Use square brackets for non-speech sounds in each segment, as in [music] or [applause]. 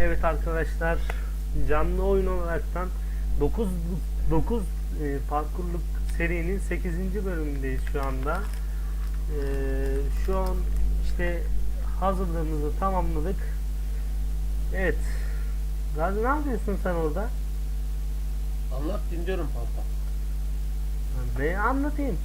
Evet arkadaşlar canlı oyun olaraktan 9 9 e, parkurluk serinin 8. bölümündeyiz şu anda. E, şu an işte hazırlığımızı tamamladık. Evet. Gazi ne yapıyorsun sen orada? Anlat dinliyorum Pampa. Ne anlatayım?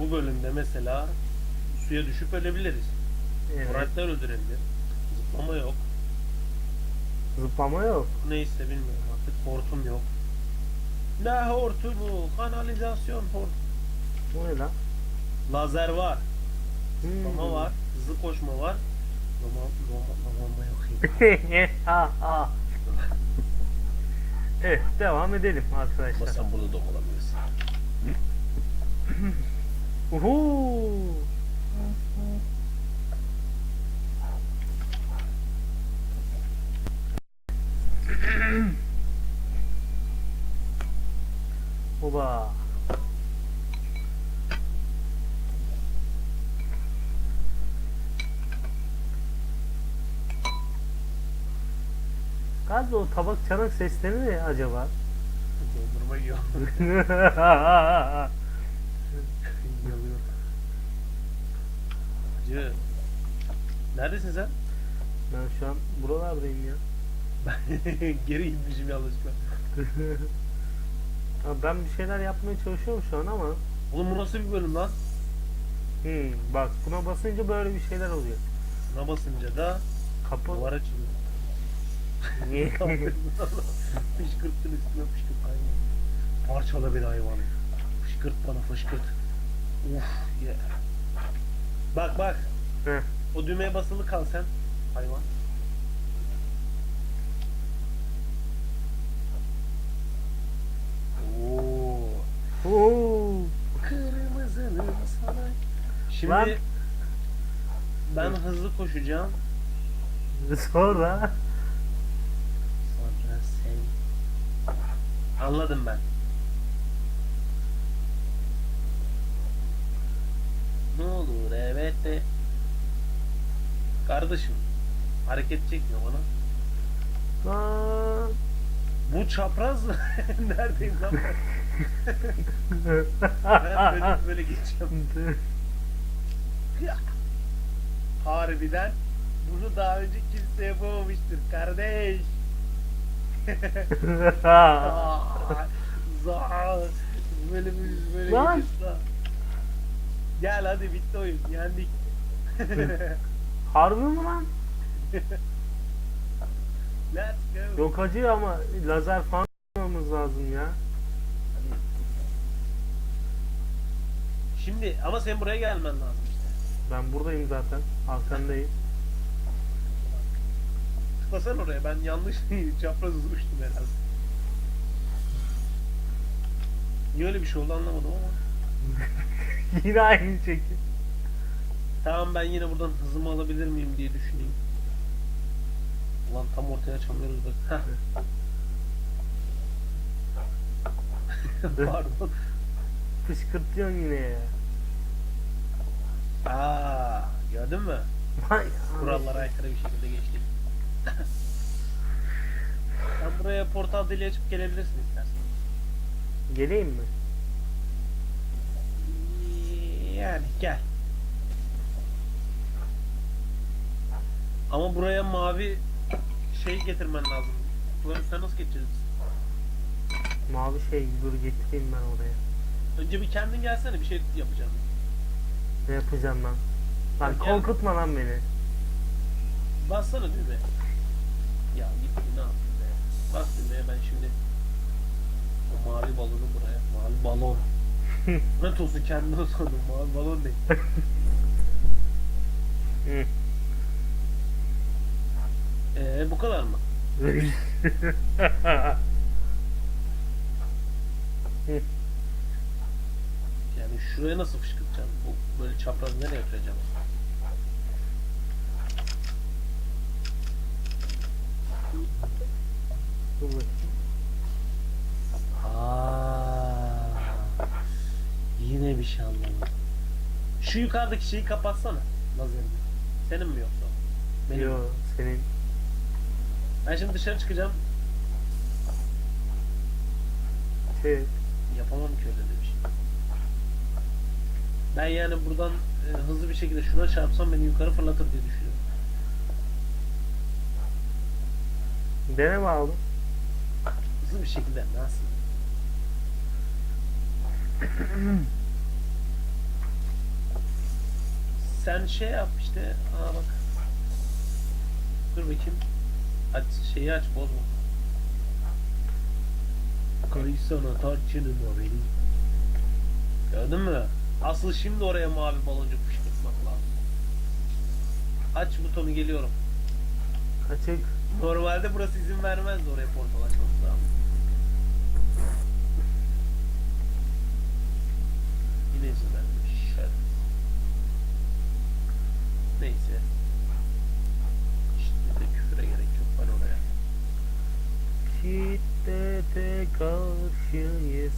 Bu bölümde mesela suya düşüp ölebiliriz. Evet. Muratlar öldürebilir. Zıplama yok. Zıplama yok. Neyse bilmiyorum artık. Hortum yok. Ne hortumu? Kanalizasyon hortum. O ne lan? Lazer var. Hmm. Zıplama var. Hızlı koşma var. Roman, roman, romanma yok. [laughs] ha, ha. Evet devam edelim Ama arkadaşlar. sen bunu da olabilirsin. Oba. Galiba o tabak çanak sesleri ne acaba? Dondurma yiyor. [laughs] Yalıyor. Hacı. Neredesin sen? ben şu an buralardayım ya. [laughs] Geri gitmişim yanlışlıkla. [laughs] Ya ben bir şeyler yapmaya çalışıyorum şu an ama Oğlum bu nasıl bir bölüm lan? hmm, bak buna basınca böyle bir şeyler oluyor. Buna basınca da Kapı duvar açılıyor. niye? [laughs] Fışkırttın üstüne fışkırt hayvan. Parçala beni hayvan. Fışkırt bana fışkırt. Uf ye. Bak bak. Heh. O düğmeye basılı kal sen. Hayvan. Şimdi Lan. ben hızlı koşacağım. Sonra Sonra sen. Anladım ben. Ne olur evet de. Kardeşim hareket çekmiyor bana. Lan. Bu çapraz [laughs] neredeyim lan ben? [laughs] ben böyle, böyle geçeceğim. [laughs] [laughs] Harbiden bunu daha önce kimse yapamamıştır kardeş. [laughs] Aa, Za böyle bir böyle Lan. Gel hadi bitti oyun yendik. [laughs] Harbi mi lan? Let's go. Yok acı ama lazer falan almamız lazım ya. Şimdi ama sen buraya gelmen lazım. Ben buradayım zaten. Arkandayım. Tıklasan oraya ben yanlış [laughs] çapraz uçtum herhalde. Niye öyle bir şey oldu anlamadım ama. [laughs] Yine aynı şekil. Tamam ben yine buradan hızımı alabilir miyim diye düşüneyim. Ulan tam ortaya açamıyoruz bak. [laughs] Pardon. Fışkırtıyorsun yine ya. Aa, gördün mü? Kurallara aykırı bir şekilde geçtik. [laughs] Sen buraya portal deliği açıp gelebilirsin istersen. Geleyim mi? Yani gel. Ama buraya mavi şey getirmen lazım. Bunları sen nasıl geçeceğiz? Mavi şey dur getireyim ben oraya. Önce bir kendin gelsene bir şey yapacağım. Ne yapacağım ben? Lan Gel. korkutma lan beni. Bassana düğme. Ya git ne yaptın be. Bas düğmeye ben şimdi o mavi balonu buraya. Mavi balon. [laughs] ne olsun kendine sordum. Mavi balon değil. Hı. Eee bu kadar mı? [laughs] Şuraya nasıl fışkırtacağım? Bu böyle çapraz nereye yapacağım? Dur bakayım. Aa, yine bir şey anlamadım. Şu yukarıdaki şeyi kapatsana. Lazerini. Senin mi yoksa? Benim. Yo senin. Ben şimdi dışarı çıkacağım. Şey, Yapamam ki öyle de bir şey. Ben yani buradan e, hızlı bir şekilde şuna çarpsam beni yukarı fırlatır diye düşünüyorum. dene bakalım. Hızlı bir şekilde nasıl? Sen şey yap işte. Aa bak. Dur bakayım. Aç şeyi aç bozma. Kayısana tarçınım o benim. Gördün mü? Asıl şimdi oraya mavi baloncuk fışkırtmak lazım. Aç butonu geliyorum. Açık. Normalde burası izin vermez oraya portal açmamıza ama. Yine izin. Şöyle. Neyse. İşte de küfüre gerek yok ben oraya. Şiddete karşıyız.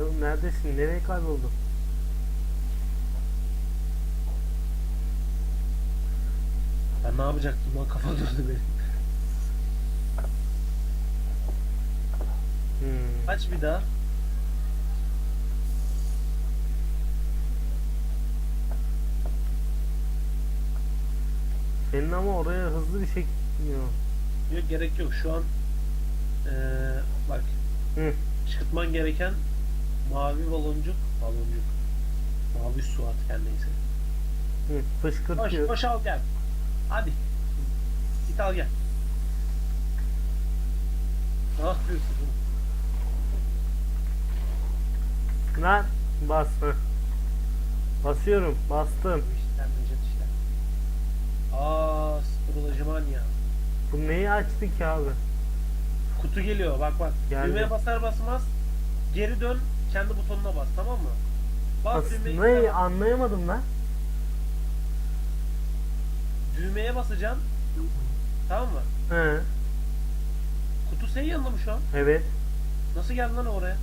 Oğlum neredesin? Nereye kayboldun? Ben ne yapacaktım lan kafa durdu benim. Hmm. Aç bir daha. Senin ama oraya hızlı bir şey gitmiyor. Yok gerek yok şu an eee bak Hı. çıkartman gereken mavi baloncuk baloncuk mavi su artık her neyse. Koş, Fışkırtıyor. koş al gel. Hadi. Git al gel. Ne yapıyorsun? Lan bas. Hı. Basıyorum. Bastım. Bu işler Necdet işler. Aa, strolajman ya. Bu neyi açtı ki abi? Kutu geliyor bak bak. Geldi. Düğmeye basar basmaz geri dön kendi butonuna bas tamam mı? Bas düğmeye, Aslında anlayamadım lan. düğmeye basacaksın. Tamam mı? He. Kutu senin yanında mı şu an? Evet. Nasıl geldin lan oraya?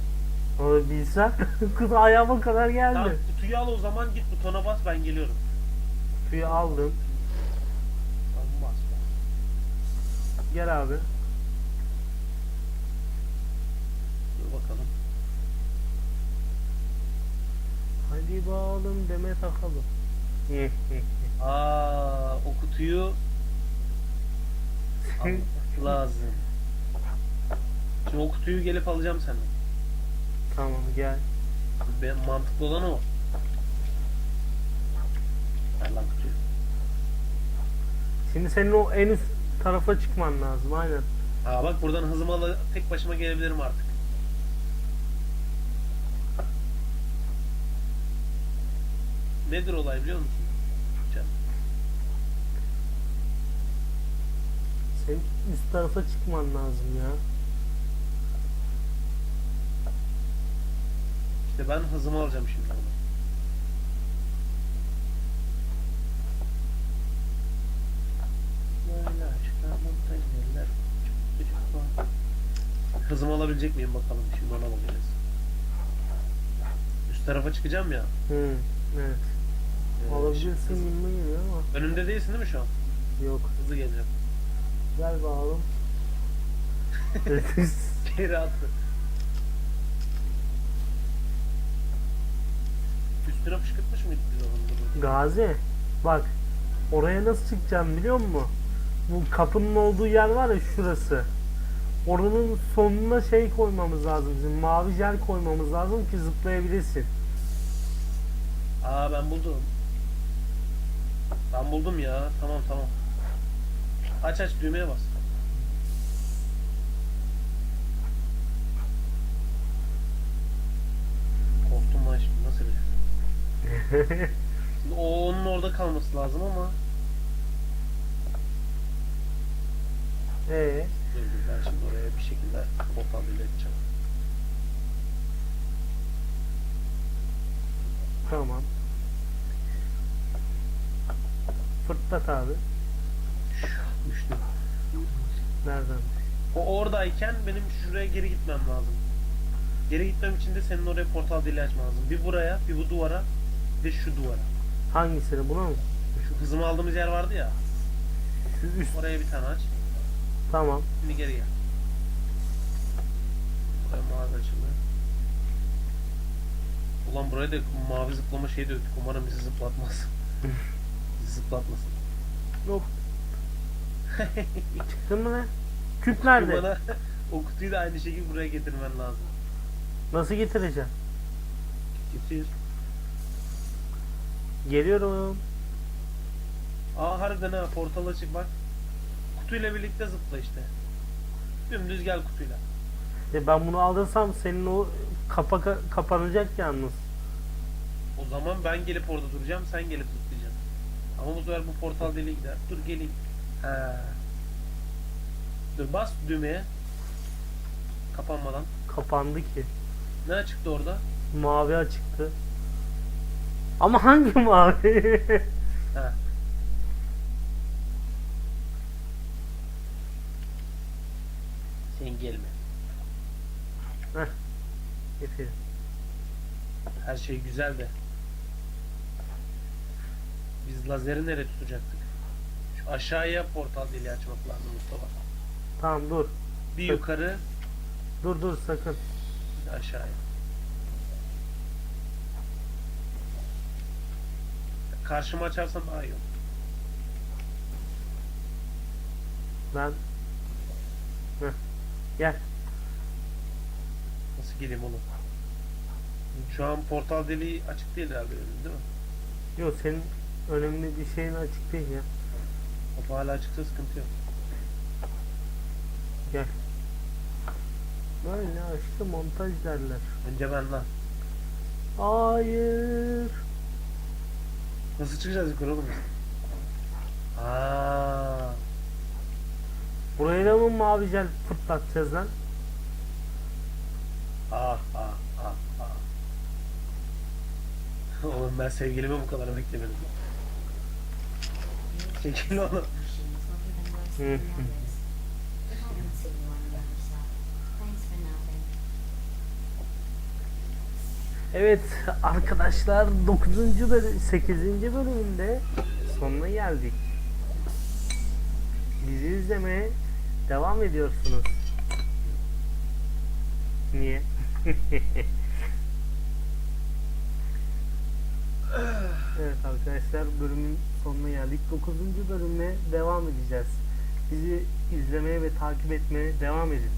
Onu bilsem kız ayağıma kadar geldi. Tamam kutuyu al o zaman git butona bas ben geliyorum. Suyu aldım. Tamam bas bas. Gel abi. Dur bakalım. Hadi bağalım deme hı. [laughs] Aa o kutuyu almak lazım. Şimdi o kutuyu gelip alacağım senden. tamam gel. Ben mantıklı olan o. Ver lan kutuyu. Şimdi senin o en üst tarafa çıkman lazım aynen. Aa bak buradan hızımı tek başıma gelebilirim artık. Nedir olay biliyor musun? Canım. Senin üst tarafa çıkman lazım ya. İşte ben hızımı alacağım şimdi onu. Hızımı alabilecek miyim bakalım şimdi ona bakacağız. Üst tarafa çıkacağım ya. Hı, evet. Alabilirsin gibi geliyor ama Önümde değilsin değil mi şu an? yok. Hızlı geleceğim. Gel bağalım. [laughs] Geri attı. Üstüne fışkırtmış mıydı biz onu? Gazi bak oraya nasıl çıkacağım biliyor musun? Bu kapının olduğu yer var ya şurası. Oranın sonuna şey koymamız lazım bizim mavi jel koymamız lazım ki zıplayabilirsin. Aa ben buldum. Ben buldum ya. Tamam tamam. Aç aç düğmeye bas. Korktum lan şimdi nasıl bir [laughs] Şimdi o onun orada kalması lazım ama Ee, ben şimdi oraya bir şekilde portal edeceğim. tamam. Fırtlat abi. Düştüm. Nereden? O oradayken benim şuraya geri gitmem lazım. Geri gitmem için de senin oraya portal dili açman lazım. Bir buraya, bir bu duvara, bir de şu duvara. Hangisini buna mı? Şu hızımı aldığımız yer vardı ya. Şu üst Oraya bir tane aç. tamam. Şimdi geri gel. Buraya mavi açıldı. Ulan buraya da mavi zıplama şeyi döktük. Umarım bizi zıplatmaz. [laughs] zıplatmasın. Hop. [laughs] Çıktın mı ne? Küp nerede? Bana [laughs] o kutuyu da aynı şekilde buraya getirmen lazım. Nasıl getireceğim? Getir. Geliyorum. Aa harbiden ha portal açık bak. Kutuyla birlikte zıpla işte. Dümdüz gel kutuyla. E ben bunu alırsam senin o kapa kapanacak yalnız. O zaman ben gelip orada duracağım, sen gelip zıplayacaksın. Ama bu sefer bu portal deliğe gider. Dur geleyim. He. Dur bas düğmeye. Kapanmadan. Kapandı ki. Ne çıktı orada? Mavi açıktı. Ama hangi [laughs] mavi? He. Sen gelme. Getir. Her şey güzel de. Biz lazeri nereye tutacaktık? Şu aşağıya portal deliği açmak lazım Mustafa. Tamam dur. Bir Evet. yukarı, Dur dur sakın. bir de aşağıya. Karşıma açarsan daha iyi olur. Ben. Heh. Gel. Nasıl geleyim oğlum? Şu an portal deliği açık değil herhalde önüm değil mi? Yok senin önemli bir şeyin açık değil ya. Kapı hala açıksa sıkıntı yok. Gel. Böyle açtı montaj derler. Önce ben lan. Hayır. Nasıl çıkacağız yukarı oğlum? biz? Aa, Buraya da mı mavi jel fırlatacağız lan? ah, ah, ah, ah. [laughs] Oğlum ben sevgilimi bu kadar beklemedim. Çekil. Evet arkadaşlar 9. bölüm 8. bölümünde sonuna geldik. Bizi izlemeye devam ediyorsunuz. Niye? [laughs] evet arkadaşlar bölümün sonuna geldik. 9. bölümle devam edeceğiz. Bizi izlemeye ve takip etmeye devam edin.